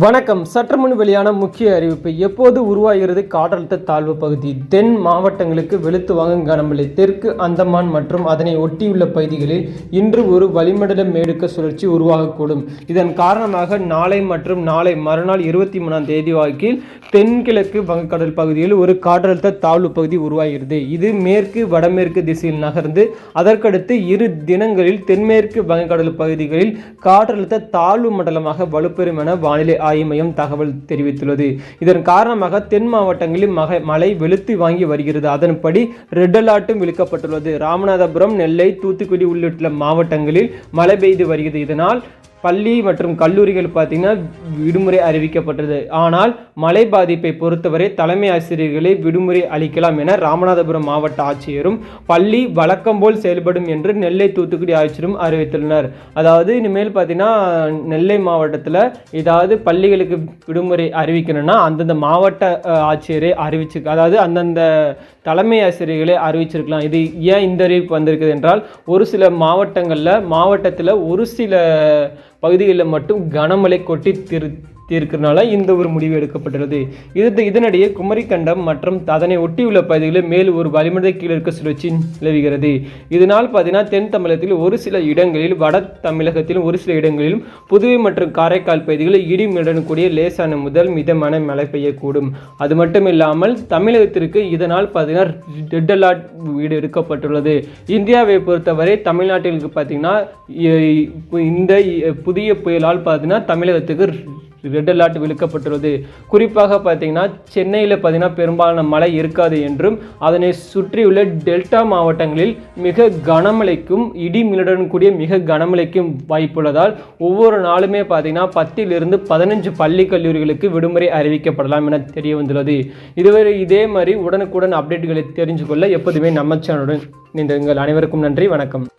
வணக்கம். சற்று முன் வெளியான முக்கிய அறிவிப்பு எப்போது உருவாகிறது காற்றழுத்த தாழ்வு பகுதி? தென் மாவட்டங்களுக்கு வெளுத்து வாங்கும் கனமழை தெற்கு அந்தமான் மற்றும் அதனை ஒட்டியுள்ள பகுதிகளில் இன்று ஒரு வளிமண்டல மேடுக்க சுழற்சி உருவாகக்கூடும். இதன் காரணமாக நாளை மற்றும் நாளை மறுநாள் இருபத்தி மூணாம் தேதி வாக்கில் தென்கிழக்கு வங்கக்கடல் பகுதியில் ஒரு காற்றழுத்த தாழ்வு பகுதி உருவாகிறது. இது மேற்கு வடமேற்கு திசையில் நகர்ந்து அதற்கடுத்து இரு தினங்களில் தென்மேற்கு வங்கக்கடல் பகுதிகளில் காற்றழுத்த தாழ்வு மண்டலமாக வலுப்பெறும் என வானிலை ஆய்வு மையம் தகவல் தெரிவித்துள்ளது. இதன் காரணமாக தென் மாவட்டங்களில் மக மழை வெளுத்து வாங்கி வருகிறது. அதன்படி ரெட் அலர்ட்டும் விழுக்கப்பட்டுள்ளது. ராமநாதபுரம் நெல்லை தூத்துக்குடி உள்ளிட்ட மாவட்டங்களில் மழை பெய்து வருகிறது. இதனால் பள்ளி மற்றும் கல்லூரிகள் பார்த்திங்கன்னா விடுமுறை அறிவிக்கப்பட்டது. ஆனால் மழை பாதிப்பை பொறுத்தவரை தலைமை ஆசிரியர்களை விடுமுறை அளிக்கலாம் என ராமநாதபுரம் மாவட்ட ஆட்சியரும் பள்ளி வழக்கம் போல் செயல்படும் என்று நெல்லை தூத்துக்குடி ஆட்சியரும் அறிவித்துள்ளனர். அதாவது இனிமேல் பார்த்திங்கன்னா நெல்லை மாவட்டத்தில் ஏதாவது பள்ளிகளுக்கு விடுமுறை அறிவிக்கணும்னா அந்தந்த மாவட்ட ஆட்சியரை அறிவிச்சு அதாவது அந்தந்த தலைமை ஆசிரியர்களை அறிவிச்சிருக்கலாம். இது ஏன் இந்த அறிவிப்பு வந்திருக்குது என்றால் ஒரு சில மாவட்டங்களில் மாவட்டத்தில் ஒரு சில பகுதிகளில் மட்டும் கனமழை கொட்டி திரு இருக்கிறனால இந்த ஒரு முடிவு எடுக்கப்பட்டுள்ளது. இது இதனிடையே குமரிக்கண்டம் மற்றும் அதனை ஒட்டியுள்ள பகுதிகளில் மேல் ஒரு வளிமண்டல கீழிருக்க சுழற்சி நிலவுகிறது. இதனால் பார்த்தீங்கன்னா தென் தமிழகத்தில் ஒரு சில இடங்களில் வட தமிழகத்திலும் ஒரு சில இடங்களிலும் புதுவை மற்றும் காரைக்கால் பகுதிகளில் இடி கூடிய லேசான முதல் மிதமான மழை பெய்யக்கூடும். அது மட்டும் இல்லாமல் தமிழகத்திற்கு இதனால் பார்த்தீங்கன்னா ரெட் அலர்ட் வீடு எடுக்கப்பட்டுள்ளது. இந்தியாவை பொறுத்தவரை தமிழ்நாட்டிற்கு பார்த்தீங்கன்னா இந்த புதிய புயலால் பார்த்தீங்கன்னா தமிழகத்துக்கு ரெட் அலர்ட் விழுக்கப்பட்டுள்ளது. குறிப்பாக பார்த்தீங்கன்னா சென்னையில் பார்த்தீங்கன்னா பெரும்பாலான மழை இருக்காது என்றும் அதனை சுற்றியுள்ள டெல்டா மாவட்டங்களில் மிக கனமழைக்கும் இடி மின்னலுடன் கூடிய மிக கனமழைக்கும் வாய்ப்புள்ளதால் ஒவ்வொரு நாளுமே பார்த்தீங்கன்னா பத்திலிருந்து பதினஞ்சு பள்ளி கல்லூரிகளுக்கு விடுமுறை அறிவிக்கப்படலாம் என தெரிய வந்துள்ளது இதுவரை இதே மாதிரி உடனுக்குடன் அப்டேட்டுகளை தெரிஞ்சு கொள்ள எப்போதுமே நம்ம சேனலுடன் நீங்கள் அனைவருக்கும் நன்றி வணக்கம்.